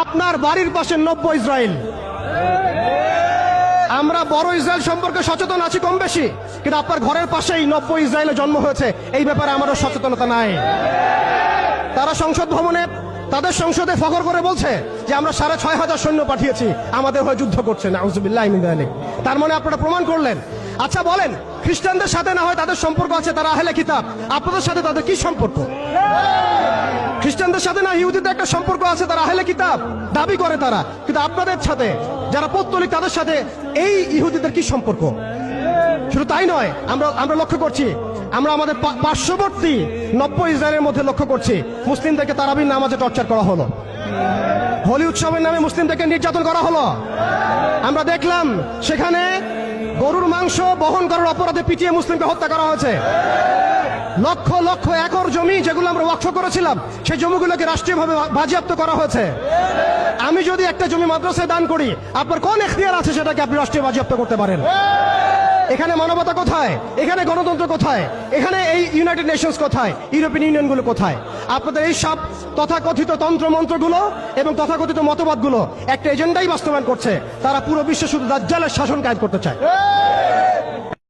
আপনার বাড়ির পাশে নব্য ইসরায়েল। আমরা বড় ইসরায়েল সম্পর্কে সচেতন আছি কম বেশি, কিন্তু আপনার ঘরের পাশেই নব্য ইসরায়েলে জন্ম হয়েছে। এই ব্যাপারে আমারও সচেতনতা নাই। তারা সংসদ ভবনে, তাদের সংসদে ফখর করে বলছে যে আমরা সাড়ে ছয় হাজার সৈন্য পাঠিয়েছি, আমাদের হয়ে যুদ্ধ করছে, নাউজুবিল্লাহ তার মানে আপনারা প্রমাণ করলেন আচ্ছা বলেন, খ্রিস্টানদের সাথে না হয় তাদের সম্পর্ক আছে? তারা আহলে কিতাব। আপনাদের সাথে তাদের কি সম্পর্ক? খ্রিস্টানদের সাথে না ইহুদিদের একটা সম্পর্ক আছে? তারা আহলে কিতাব। দাবি করে তারা। কিন্তু আপনাদের সাথে, যারা পৌত্তলিক, তাদের সাথে এই ইহুদিদের কি সম্পর্ক? শুধু তাই নয়, আমরা আমরা লক্ষ্য করছি, আমরা আমাদের পার্শ্ববর্তী নব্য ইসরায়েলের মধ্যে লক্ষ্য করছি, মুসলিমদেরকে তারাবির নামাজে টর্চার করা হলো। হোলি উৎসবের নামে মুসলিমদেরকে নির্যাতন করা হলো। আমরা দেখলাম, সেখানে গরুর মাংস বহন করার অপরাধে পিটিয়ে মুসলিমকে হত্যা করা হয়েছে। লক্ষ লক্ষ একর জমি যেগুলো আমরা ওয়াকফ করেছিলাম, সেই জমিগুলোকে রাষ্ট্রীয়ভাবে বাজেয়াপ্ত করা হয়েছে। আমি যদি একটা জমি মাদ্রাসায় দান করি, আপনার কোন এখতিয়ার আছে সেটাকে আপনি রাষ্ট্রীয় বাজেয়াপ্ত করতে পারেন? এখানে মানবতা কোথায়? এখানে গণতন্ত্র কোথায়? এখানে এই ইউনাইটেড নেশনস কোথায়? ইউরোপিয়ান ইউনিয়নগুলো কোথায়? আপনাদের এই সব তথাকথিত তন্ত্র মন্ত্রগুলো এবং তথাকথিত মতবাদগুলো একটা এজেন্ডাই বাস্তবায়ন করছে। তারা পুরো বিশ্ব শুধু দাজ্জালের শাসন কাজ করতে চায়।